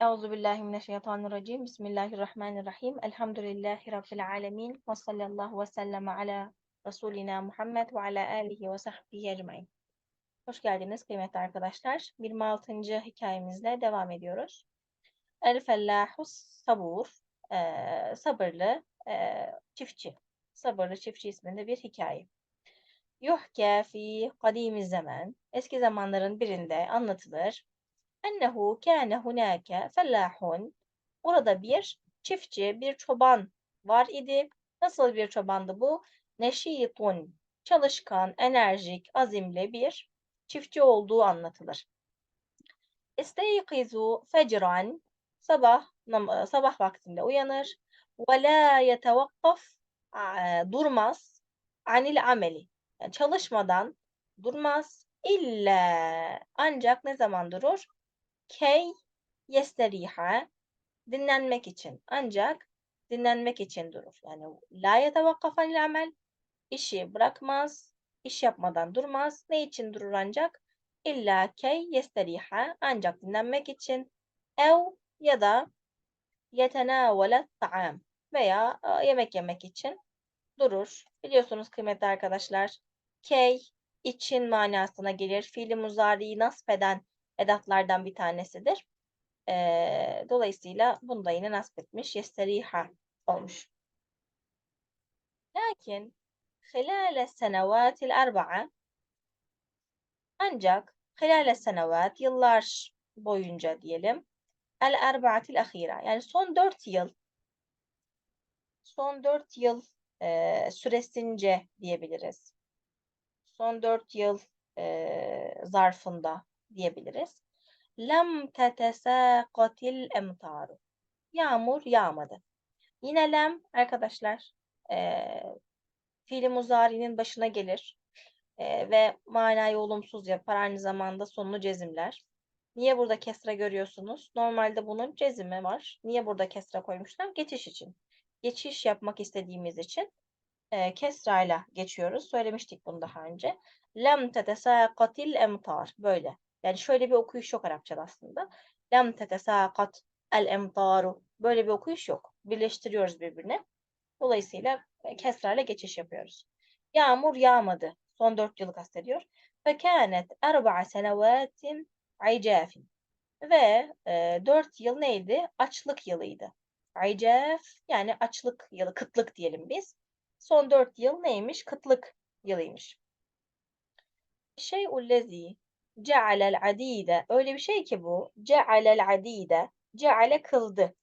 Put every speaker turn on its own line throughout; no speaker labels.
Euzu billahi mineşşeytanirracim. Bismillahirrahmanirrahim. Elhamdülillahi rabbil alamin. Ve sallallahu ve sellem ala Resulina Muhammed ve ala alihi ve sahbihi ecmaîn. Hoş geldiniz kıymetli arkadaşlar. 26. hikayemizle devam ediyoruz. El fellahus sabur. Ee, sabırlı e, çiftçi. Sabırlı çiftçi isminde bir hikaye. Yuhke fi kadimi zaman. Eski zamanların birinde anlatılır ennehu kâne hunâke fellâhun. Orada bir çiftçi, bir çoban var idi. Nasıl bir çobandı bu? Neşitun, çalışkan, enerjik, azimli bir çiftçi olduğu anlatılır. İsteykizu fecran, sabah sabah vaktinde uyanır. Ve la yetevakkaf, durmaz. Anil ameli, yani çalışmadan durmaz. İlla ancak ne zaman durur? Key yesteriha dinlenmek için. Ancak dinlenmek için durur. Yani la yetevakkafan amel işi bırakmaz, iş yapmadan durmaz. Ne için durur ancak? İlla key yesteriha ancak dinlenmek için. Ev ya da yetenavele ta'am veya e, yemek yemek için durur. Biliyorsunuz kıymetli arkadaşlar. Key için manasına gelir. Fiili muzariyi nasp eden edatlardan bir tanesidir. E, dolayısıyla bunu da yine nasip etmiş. Yesteriha olmuş. Lakin hilale senevatil erba'a ancak hilale senevat yıllar boyunca diyelim el erbaatil ahira yani son dört yıl son dört yıl e, süresince diyebiliriz. Son dört yıl e, zarfında diyebiliriz. Lem tetesâkatil emtaru. Yağmur yağmadı. Yine lem arkadaşlar e, fiili muzari'nin başına gelir e, ve manayı olumsuz yapar. Aynı zamanda sonunu cezimler. Niye burada kesra görüyorsunuz? Normalde bunun cezimi var. Niye burada kesra koymuşlar? Geçiş için. Geçiş yapmak istediğimiz için e, kesra ile geçiyoruz. Söylemiştik bunu daha önce. Lem tetesâkatil emtar. Böyle. Yani şöyle bir okuyuş yok Arapçada aslında. Lem tetesâkat el emtaru. Böyle bir okuyuş yok. Birleştiriyoruz birbirine. Dolayısıyla e, kesrayla geçiş yapıyoruz. Yağmur yağmadı. Son dört yılı kastediyor. Fekânet erba'a senevatin aycafin. Ve e, dört yıl neydi? Açlık yılıydı. Aycaf yani açlık yılı, kıtlık diyelim biz. Son dört yıl neymiş? Kıtlık yılıymış. Şey'ul lezi cealel adide öyle bir şey ki bu. Cealel adide ceale kıldı.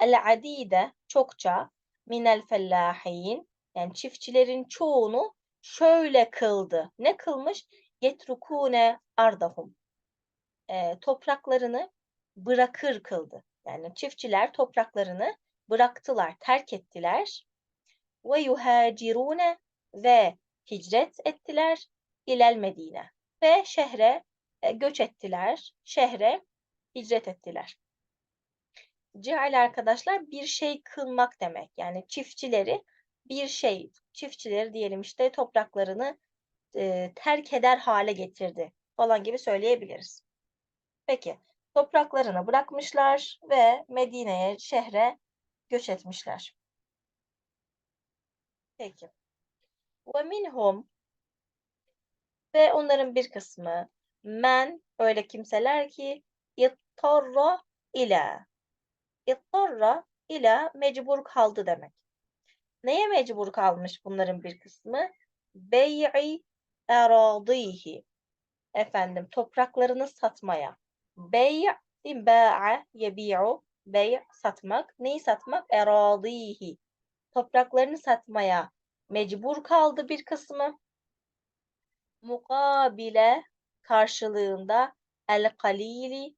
El adide çokça minel fellahin yani çiftçilerin çoğunu şöyle kıldı. Ne kılmış? Yetrukune ardahum. E, topraklarını bırakır kıldı. Yani çiftçiler topraklarını bıraktılar, terk ettiler. Ve yuhacirune ve hicret ettiler ilel Medine ve şehre e, göç ettiler. Şehre hicret ettiler. Ceal arkadaşlar bir şey kılmak demek. Yani çiftçileri bir şey, çiftçileri diyelim işte topraklarını e, terk eder hale getirdi falan gibi söyleyebiliriz. Peki topraklarını bırakmışlar ve Medine'ye, şehre göç etmişler. Peki. Minhum ve onların bir kısmı men öyle kimseler ki ittarra ile ittarra ile mecbur kaldı demek. Neye mecbur kalmış bunların bir kısmı? Bey'i eradihi. Efendim topraklarını satmaya. Bey' ba'a yebi'u bey' satmak. Neyi satmak? Eradihi. Topraklarını satmaya mecbur kaldı bir kısmı mukabile karşılığında el kalili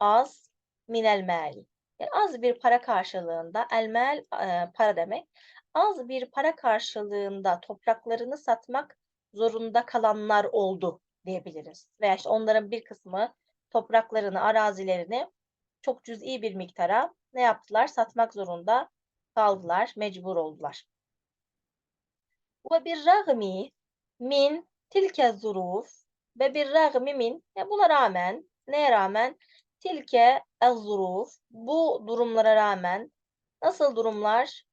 az minel mali. Yani az bir para karşılığında el mel e, para demek. Az bir para karşılığında topraklarını satmak zorunda kalanlar oldu diyebiliriz. Veya işte onların bir kısmı topraklarını, arazilerini çok cüz'i bir miktara ne yaptılar? Satmak zorunda kaldılar, mecbur oldular. Ve bir ragmi min tilke zuruf ve bir ragmi min ve buna rağmen neye rağmen tilke el-zuruf bu durumlara rağmen nasıl durumlar?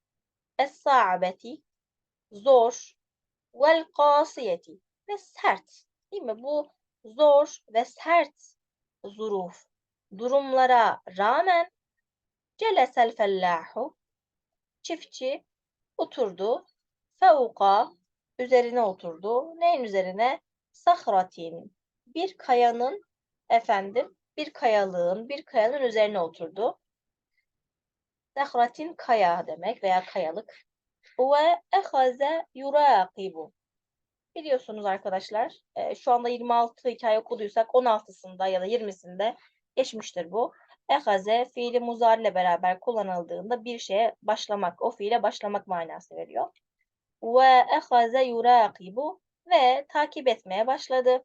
Es-sa'beti zor vel kasiyeti ve sert. Değil mi? Bu zor ve sert zuruf durumlara rağmen celesel fellahu çiftçi oturdu fevka üzerine oturdu. Neyin üzerine? Sahratin bir kayanın efendim bir kayalığın bir kayanın üzerine oturdu. Sahratin kaya demek veya kayalık. Ve ehaze yurakibu. Biliyorsunuz arkadaşlar e, şu anda 26 hikaye okuduysak 16'sında ya da 20'sinde geçmiştir bu. Ehaze fiili muzari ile beraber kullanıldığında bir şeye başlamak, o fiile başlamak manası veriyor. Ve ehaze yurakibu ve takip etmeye başladı.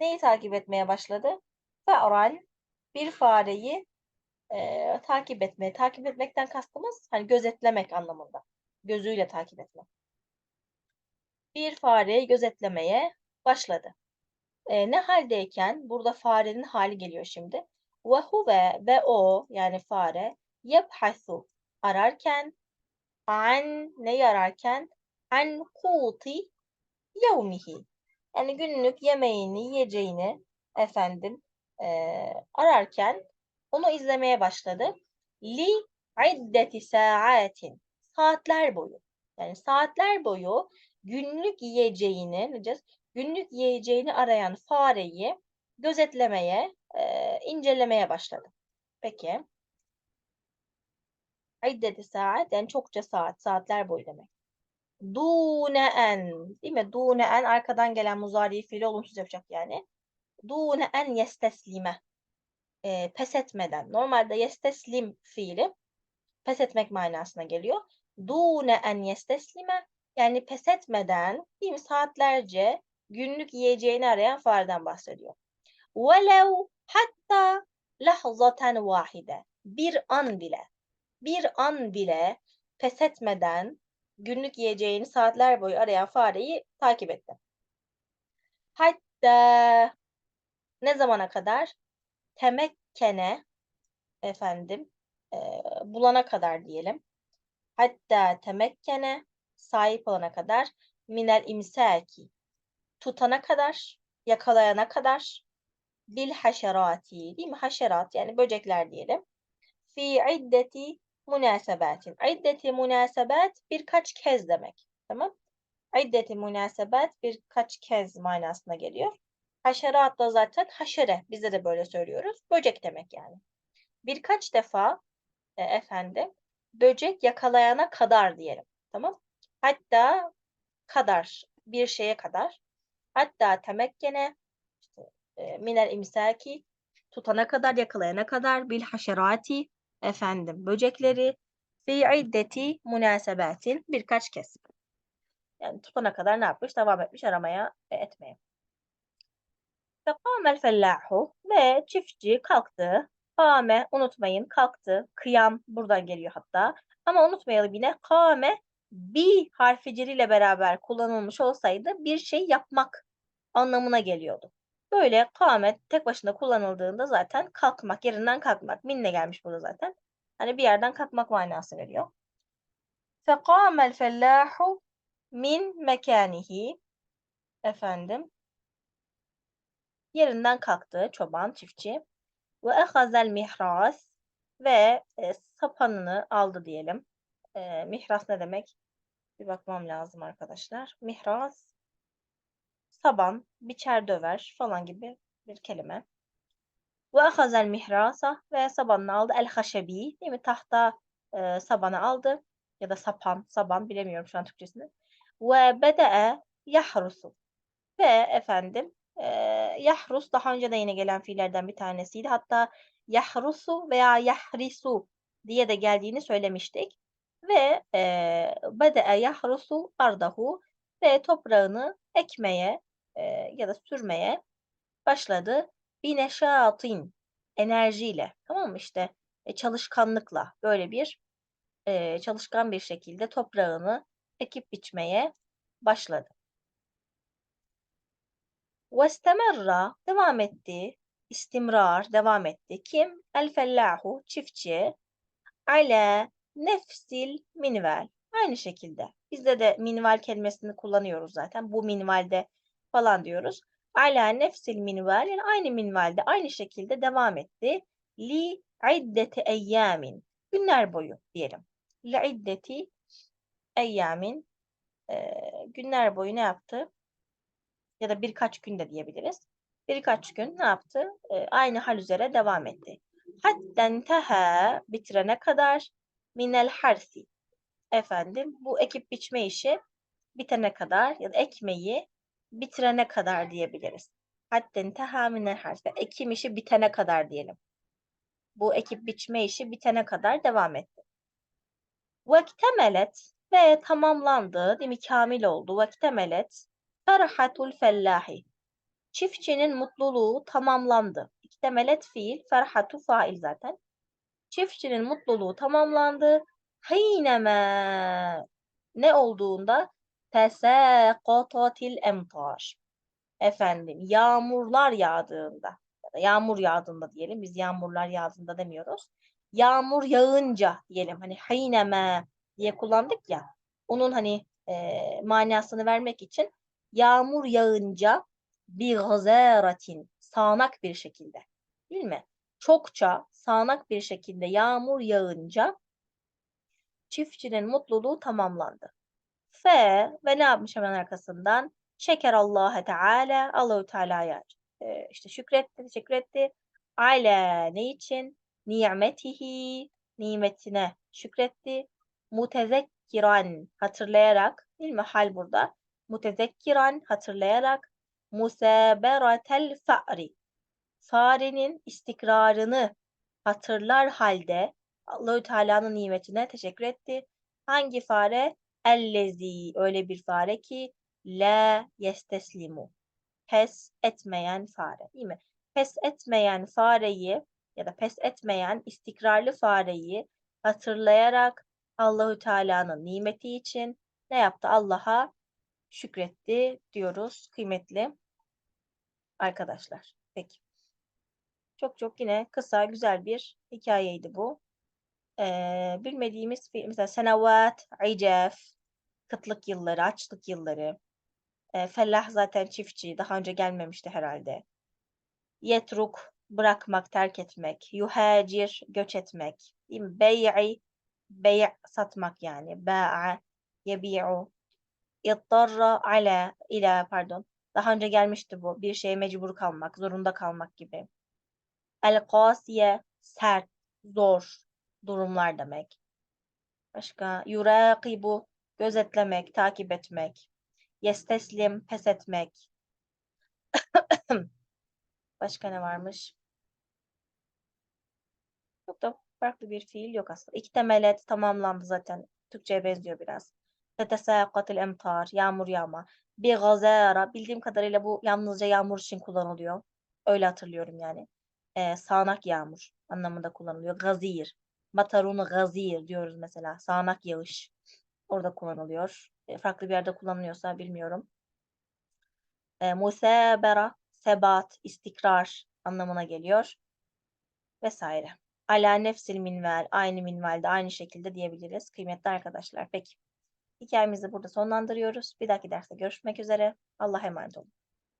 Neyi takip etmeye başladı? Fe'ran bir fareyi e, takip etmeye. Takip etmekten kastımız hani gözetlemek anlamında. Gözüyle takip etmek. Bir fareyi gözetlemeye başladı. E, ne haldeyken burada farenin hali geliyor şimdi. Ve huve ve o yani fare yebhasu ararken an ne ararken an kuti yevmihi yani günlük yemeğini yiyeceğini efendim e, ararken onu izlemeye başladı. Li iddeti saatin saatler boyu yani saatler boyu günlük yiyeceğini diyeceğiz? Günlük yiyeceğini arayan fareyi gözetlemeye, e, incelemeye başladı. Peki. İddeti saat yani çokça saat, saatler boyu demek. Dune en. Değil mi? Dune en arkadan gelen muzari fiili olumsuz yapacak yani. Dune en yesteslime. E, pes etmeden. Normalde yesteslim fiili pes etmek manasına geliyor. Dune en yesteslime. Yani pes etmeden değil mi? saatlerce günlük yiyeceğini arayan fardan bahsediyor. Velev hatta lahzaten vahide. Bir an bile. Bir an bile pes etmeden günlük yiyeceğini saatler boyu arayan fareyi takip etti. Hatta ne zamana kadar? Temekkene efendim e, bulana kadar diyelim. Hatta temekkene sahip olana kadar minel imsaki tutana kadar yakalayana kadar bil haşerati değil mi? Haşerat yani böcekler diyelim. Fi iddeti münasebatin. İddeti münasebat birkaç kez demek. Tamam? İddeti münasebat birkaç kez manasına geliyor. Haşerat da zaten haşere. Bizde de böyle söylüyoruz. Böcek demek yani. Birkaç defa e, efendim böcek yakalayana kadar diyelim. Tamam? Hatta kadar bir şeye kadar. Hatta temekkene işte, e, minel imsaki tutana kadar yakalayana kadar bil haşerati efendim böcekleri fi iddeti münasebatin birkaç kez. Yani tutana kadar ne yapmış? Devam etmiş aramaya ve etmeye. Fekâmel fellahu ve çiftçi kalktı. Kâme unutmayın kalktı. Kıyam buradan geliyor hatta. Ama unutmayalım yine kâme bir harfi beraber kullanılmış olsaydı bir şey yapmak anlamına geliyordu. Böyle kâmet tek başına kullanıldığında zaten kalkmak, yerinden kalkmak. Minne gelmiş burada zaten. Hani bir yerden kalkmak manası veriyor. Fekâmel fellahu min mekanihi efendim yerinden kalktı çoban çiftçi ve ehazel mihras ve e, sapanını aldı diyelim. E, mihras ne demek? Bir bakmam lazım arkadaşlar. Mihras saban, biçer döver falan gibi bir kelime. Ve ahazel mihrasa ve sabanını aldı. El haşebi değil mi? Tahta e, sabanı aldı. Ya da sapan, saban bilemiyorum şu an Türkçesini. Ve bede'e yahrusu. Ve efendim e, yahrus daha önce de yine gelen fiillerden bir tanesiydi. Hatta yahrusu veya yahrisu diye de geldiğini söylemiştik. Ve e, bede'e yahrusu ardahu ve toprağını ekmeye e, ya da sürmeye başladı. Bineşatin enerjiyle tamam mı işte e, çalışkanlıkla böyle bir e, çalışkan bir şekilde toprağını ekip biçmeye başladı. Vestemerra devam etti. istimrar devam etti. Kim? El fellahu çiftçi ala nefsil minval. Aynı şekilde. Bizde de minval kelimesini kullanıyoruz zaten. Bu minvalde falan diyoruz. Ala nefsil minval yani aynı minvalde aynı şekilde devam etti. Li iddeti eyyamin. Günler boyu diyelim. Li iddeti eyyamin. E, günler boyu ne yaptı? Ya da birkaç günde diyebiliriz. Birkaç gün ne yaptı? E, aynı hal üzere devam etti. Hatten teha bitirene kadar minel harsi. Efendim bu ekip biçme işi bitene kadar ya da ekmeği bitirene kadar diyebiliriz. Hatten teha minel harsi. Ekim işi bitene kadar diyelim. Bu ekip biçme işi bitene kadar devam etti. Vektemelet ve tamamlandı, değil mi? Kamil oldu. Vektemelet ferhatul fellahi. Çiftçinin mutluluğu tamamlandı. İktemelet fiil, ferhatu fail zaten. Çiftçinin mutluluğu tamamlandı. Hayneme ne olduğunda tesaqatatil emtar. Efendim yağmurlar yağdığında ya da yağmur yağdığında diyelim. Biz yağmurlar yağdığında demiyoruz. Yağmur yağınca diyelim. Hani hayneme diye kullandık ya. Onun hani e, manasını vermek için yağmur yağınca bir gazaratin sağanak bir şekilde değil mi? Çokça sağanak bir şekilde yağmur yağınca çiftçinin mutluluğu tamamlandı. Fe ve ne yapmış hemen arkasından? Şeker Allah Teala Allahu Teala'ya e, işte şükretti, teşekkür etti. Ala ne için? Nimetihi nimetine şükretti. Mutezekkiran hatırlayarak değil mi? Hal burada. Mutezekkiran hatırlayarak musaberatel fa'ri farenin istikrarını hatırlar halde Allahü Teala'nın nimetine teşekkür etti. Hangi fare? Ellezi öyle bir fare ki la yesteslimu. Pes etmeyen fare. Değil mi? Pes etmeyen fareyi ya da pes etmeyen istikrarlı fareyi hatırlayarak Allahü Teala'nın nimeti için ne yaptı? Allah'a şükretti diyoruz kıymetli arkadaşlar. Peki. Çok çok yine kısa güzel bir hikayeydi bu. Ee, bilmediğimiz mesela senevat, icef, kıtlık yılları, açlık yılları. E, fellah zaten çiftçi. Daha önce gelmemişti herhalde. Yetruk, bırakmak, terk etmek. Yuhacir, göç etmek. Bey'i, bey' satmak yani. Ba'a, yebi'u. İttarra ala, ila pardon. Daha önce gelmişti bu. Bir şeye mecbur kalmak, zorunda kalmak gibi. El-kasiye, sert, zor durumlar demek. Başka yurakibu, gözetlemek, takip etmek. Yesteslim, pes etmek. Başka ne varmış? Çok da farklı bir fiil yok aslında. İki temelet tamamlandı zaten. Türkçe'ye benziyor biraz. Tetesâkatil emtar, yağmur yağma. Bir gazara, bildiğim kadarıyla bu yalnızca yağmur için kullanılıyor. Öyle hatırlıyorum yani. Ee, sağanak yağmur anlamında kullanılıyor. Gazir, matarunu gazir diyoruz mesela. Sağanak yağış. Orada kullanılıyor. E, farklı bir yerde kullanılıyorsa bilmiyorum. E, musabera, sebat, istikrar anlamına geliyor. Vesaire. Ala nefsil minval, aynı minvalde, aynı şekilde diyebiliriz kıymetli arkadaşlar. Peki. Hikayemizi burada sonlandırıyoruz. Bir dahaki derste görüşmek üzere. Allah'a emanet olun.